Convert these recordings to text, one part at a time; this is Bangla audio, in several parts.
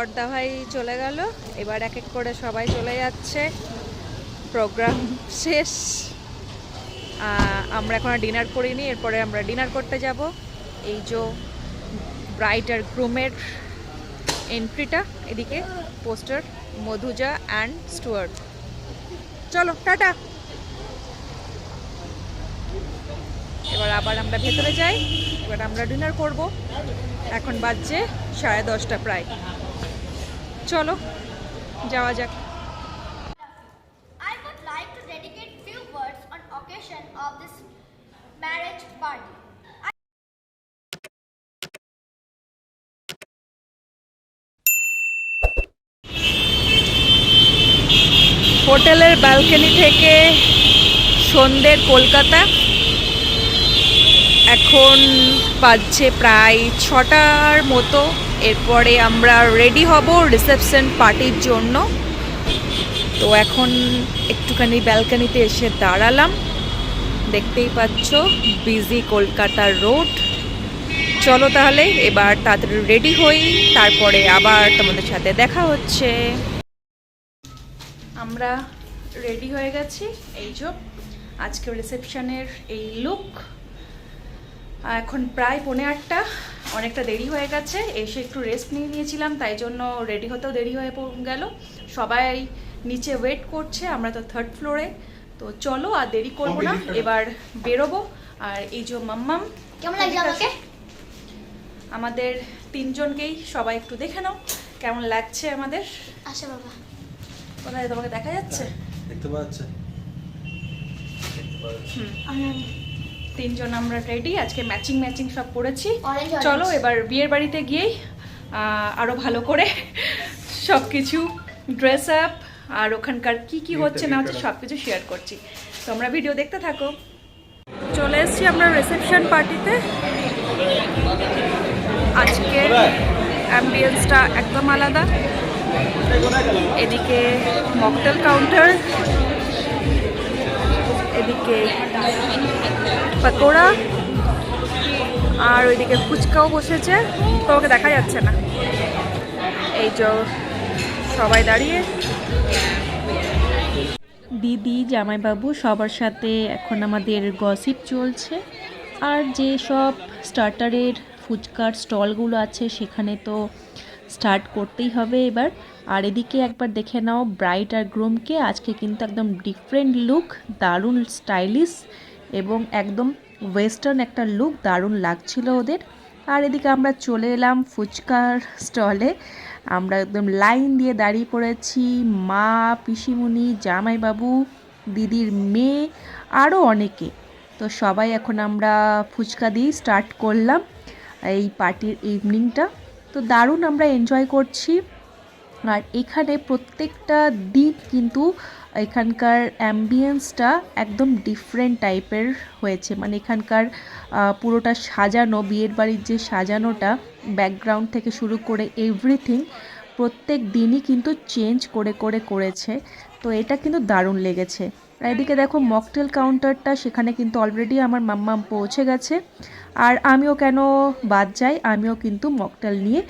বর্দা ভাই চলে গেল। এবার এক এক করে সবাই চলে যাচ্ছে। প্রোগ্রাম শেষ। আমরা এখন ডিনার করিনি, এরপরে আমরা ডিনার করতে যাব। এই যে ব্রাইট আর গ্রুমের এন্ট্রিটা, এদিকে পোস্টার, মধুজা অ্যান্ড স্টুয়ার্ট। চলো, টাটা। এবার আবার আমরা ভেতরে যাই। এবার আমরা ডিনার করব। এখন বাজছে সাড়ে দশটা প্রায়। চলো যাওয়া যাক। হোটেলের ব্যালকনি থেকে সন্ধ্যের কলকাতা। এখন বাজছে প্রায় ছটার মতো। এরপরে আমরা রেডি হব রিসেপশন পার্টির জন্য। তো এখন একটুখানি ব্যালকনিতে এসে দাঁড়ালাম। দেখতেই পাচ্ছ বিজি কলকাতার রোড চলো তাহলে, এবার তাড়াতাড়ি রেডি হই, তারপরে আবার তোমাদের সাথে দেখা হচ্ছে। আমরা রেডি হয়ে গেছি, এই যে আজকে রিসেপশনের এই লুক এখন প্রায় পৌনে আটটা। অনেকটা দেরি হয়ে গেছে এসে একটু রেস্ট নিয়ে নিয়েছিলাম তাই জন্য রেডি হতেও দেরি হয়ে গেল। সবাই নিচে ওয়েট করছে আমরা তো থার্ড ফ্লোরে তো চলো আর দেরি করব না এবার বেরোবো। আর এই যে মাম্মাম কেমন লাগছে আমাকে? আমাদের তিনজনকেই সবাই একটু দেখে নাও কেমন লাগছে আমাদের? আসো বাবা। কোথায় তোমাকে দেখা যাচ্ছে? দেখতে পাচ্ছে তিনজন আমরা রেডি আজকে ম্যাচিং ম্যাচিং সব পড়েছি. চলো এবার বিয়ের বাড়িতে গিয়েই আহ, আরও ভালো করে সব কিছু ড্রেস আপ আর ওখানকার কি কি হচ্ছে না হচ্ছে সব কিছু শেয়ার করছি। তোমরা ভিডিও দেখতে থাকো। চলে এসেছি আমরা রিসেপশন পার্টিতে আজকে অ্যাম্বিয়েন্সটা একদম আলাদা। এদিকে মকটেল কাউন্টার এদিকে পাকোড়া আর ওইদিকে ফুচকাও বসেছে। তোমাকে দেখা যাচ্ছে না। এই যে সবাই দাঁড়িয়ে। দিদি, জামাইবাবু সবার সাথে এখন আমাদের গসিপ চলছে। আর যে সব স্টার্টারের ফুচকার স্টলগুলো আছে, সেখানে তো স্টার্ট করতেই হবে এবার। আর এদিকে একবার দেখে নাও, ব্রাইট আর গ্রুমকে। আজকে কিন্তু একদম ডিফারেন্ট লুক দারুণ স্টাইলিশ এবং একদম ওয়েস্টার্ন একটা লুক দারুণ লাগছিল ওদের। আর এদিকে আমরা চলে এলাম ফুচকার স্টলে আমরা একদম লাইন দিয়ে দাঁড়িয়ে পড়েছি। মা, পিসিমণি, জামাইবাবু, দিদির মেয়ে আরও অনেকে। তো সবাই এখন আমরা ফুচকা দিয়েই স্টার্ট করলাম এই পার্টির ইভিনিংটা তো দারুণ আমরা এনজয় করছি। আর এখানে প্রত্যেকটা দিন কিন্তু এখানকার অ্যাম্বিয়েন্সটা একদম ডিফারেন্ট টাইপের হয়েছে। মানে এখানকার পুরোটা সাজানো, বিয়ের বাড়ির যে সাজানোটা ব্যাকগ্রাউন্ড থেকে শুরু করে এভরিথিং প্রত্যেক দিনই কিন্তু চেঞ্জ করে করে করেছে। তো এটা কিন্তু দারুণ লেগেছে। এদিকে দেখো মকটেল কাউন্টারটা সেখানে কিন্তু অলরেডি আমার মাম্মাম পৌঁছে গেছে। আর আমিও কেন বাদ যাই, আমিও কিন্তু মকটেল নিয়ে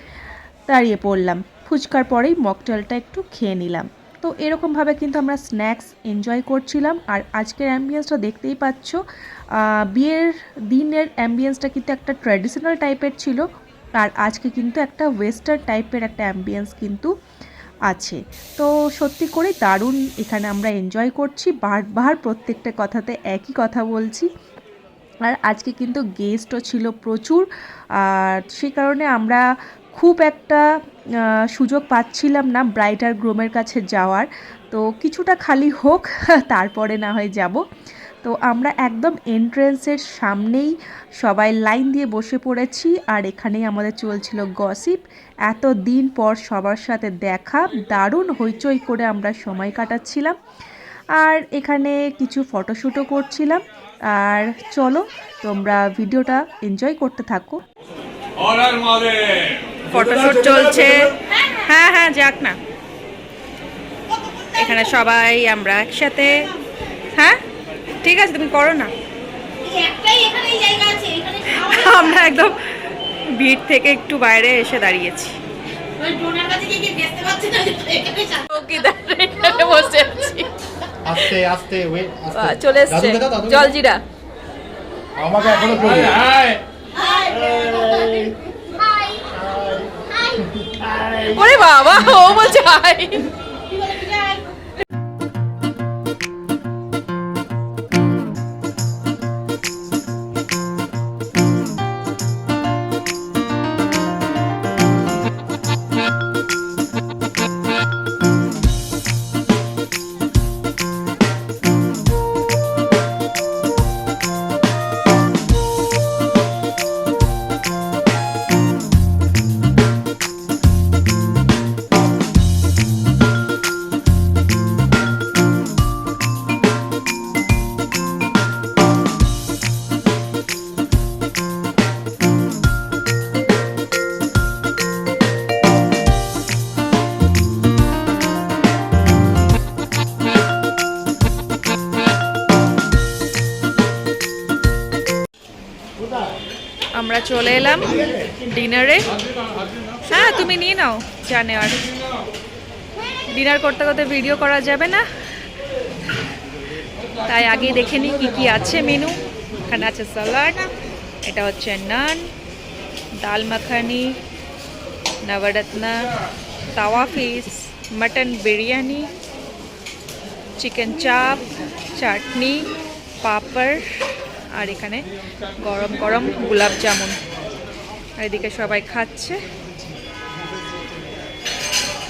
দাঁড়িয়ে পড়লাম। ফুচকার পরেই মকটেলটা একটু খেয়ে নিলাম। তো এরকমভাবে কিন্তু আমরা স্ন্যাক্স এনজয় করছিলাম। আর আজকের অ্যাম্বিয়েন্সটা দেখতেই পাচ্ছ বিয়ের দিনের অ্যাম্বিয়েন্সটা কিন্তু একটা ট্র্যাডিশনাল টাইপের ছিল। আর আজকে কিন্তু একটা ওয়েস্টার্ন টাইপের একটা অ্যাম্বিয়েন্স কিন্তু আছে। তো সত্যি করে দারুণ এখানে আমরা এনজয় করছি। বারবার প্রত্যেকটা কথাতে একই কথা বলছি। আর আজকে কিন্তু গেস্টও ছিল প্রচুর। আর সে কারণে আমরা খুব একটা সুযোগ পাচ্ছিলাম না ব্রাইটার গ্রোমের কাছে যাওয়ার। তো কিছুটা খালি হোক, তারপরে না হয় যাব। তো আমরা একদম এন্ট্রেন্সের সামনেই সবাই লাইন দিয়ে বসে পড়েছি আর এখানেই আমাদের চলছিল গসিপ এত দিন পর সবার সাথে দেখা দারুণ হইচই করে আমরা সময় কাটাচ্ছিলাম। আর এখানে কিছু ফটোশ্যুটও করছিলাম। আর চলো তোমরা ভিডিওটা এনজয় করতে থাকো। ফটোশ্যুট চলছে। হ্যাঁ হ্যাঁ যাক না। এখানে সবাই আমরা একসাথে। হ্যাঁ? ঠিক আছে তুমি করো না। একটাই এখানে জায়গা আছে এখানে আমরা একদম ভিড় থেকে একটু বাইরে এসে দাঁড়িয়েছি। চলে এসছে। জলজিরা। আমাকে এখনও. ওরে বাবা ও বলছে হাই এলাম ডিনারে। হ্যাঁ তুমি নিয়ে নাও, যা নেওয়ার। ডিনার করতে করতে ভিডিও করা যাবে না। তাই আগে দেখে নিই কী কী আছে মেনু। এখানে আছে স্যালাড এটা হচ্ছে নান, ডাল মাখানি, নবরত্না, তাওয়া ফিস, মটন বিরিয়ানি, চিকেন চাপ, চাটনি, পাপড়, আর এখানে গরম গরম গোলাপ জামুন। এদিকে সবাই খাচ্ছে।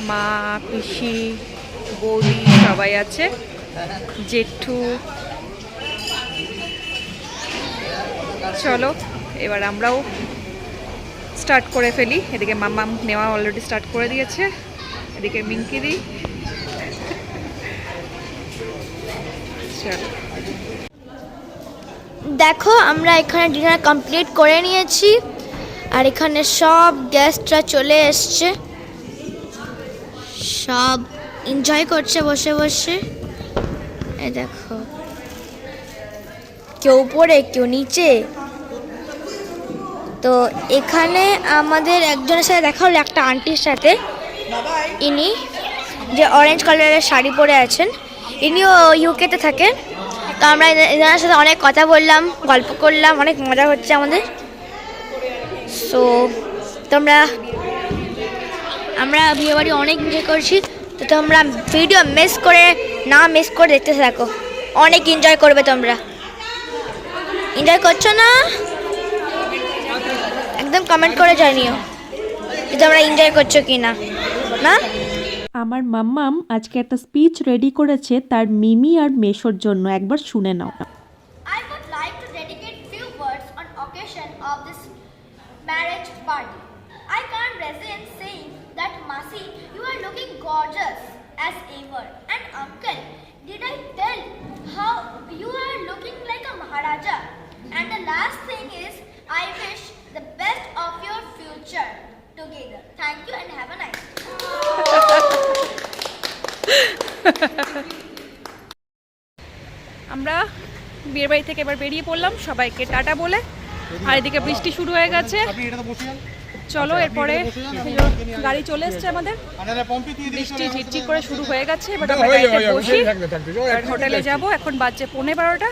মা, পিসি, বৌদি সবাই আছে। জেঠু। চলো, এবার আমরাও স্টার্ট করে ফেলি। এদিকে মাম্মাম নেওয়া অলরেডি স্টার্ট করে দিয়েছে। এদিকে মিঙ্কি দি। চলো। দেখো, আমরা এখানে ডিনার কমপ্লিট করে নিয়েছি। আর এখানে সব গেস্টরা চলে এসছে। সব এনজয় করছে বসে বসে। এ দেখো। কেউ উপরে, কেউ নিচে। তো এখানে আমাদের একজনের সাথে দেখা হলো, একটা আন্টির সাথে। ইনি যে অরেঞ্জ কালারের শাড়ি পরে আছেন, ইনিও ইউকেতে থাকেন। তো আমরা এনার সাথে অনেক কথা বললাম, গল্প করলাম, অনেক মজা হচ্ছে আমাদের। সো তোমরা, আমরা বিয়ে বাড়ি অনেক এনজয় করছি। তো তোমরা ভিডিও মিস করে, না মিস করে দেখতে থাকো। অনেক এনজয় করবে তোমরা। এনজয় করছ না? একদম কমেন্ট করে জানিও যে তোমরা এনজয় করছ কি না? না আমার মাম্মাম আজকে একটা স্পিচ রেডি করেছে তার মিমি আর মেশোর জন্য। একবার শুনে নাও। Party. I can't resist saying that Masi, you are looking gorgeous as ever. And uncle, did I tell how you are looking like a Maharaja? And the last thing is, I wish the best of your future together. Thank you and have a nice day. আমরা বিয়ের বাড়ি থেকে এবার বেরিয়ে পড়লাম সবাইকে টাটা বলে আর এদিকে বৃষ্টি শুরু হয়ে গেছে। চলো এরপরে। গাড়ি চলে এসছে আমাদের। বৃষ্টি। ঝিরঝির করে শুরু হয়ে গেছে এবার আমরা গাড়িতে বসি। হোটেলে যাব এখন বাজছে পৌনে বারোটা।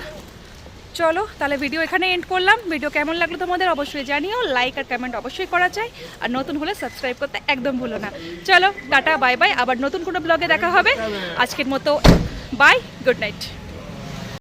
চলো তাহলে ভিডিও এখানে এন্ড করলাম। ভিডিও কেমন লাগল তোমাদের অবশ্যই জানিও লাইক আর কমেন্ট অবশ্যই করা চাই আর নতুন হলে সাবস্ক্রাইব করতে একদম ভুলো না। চলো টাটা বাই বাই আবার নতুন কোনো ব্লগে দেখা হবে। আজকের মতো বাই গুড নাইট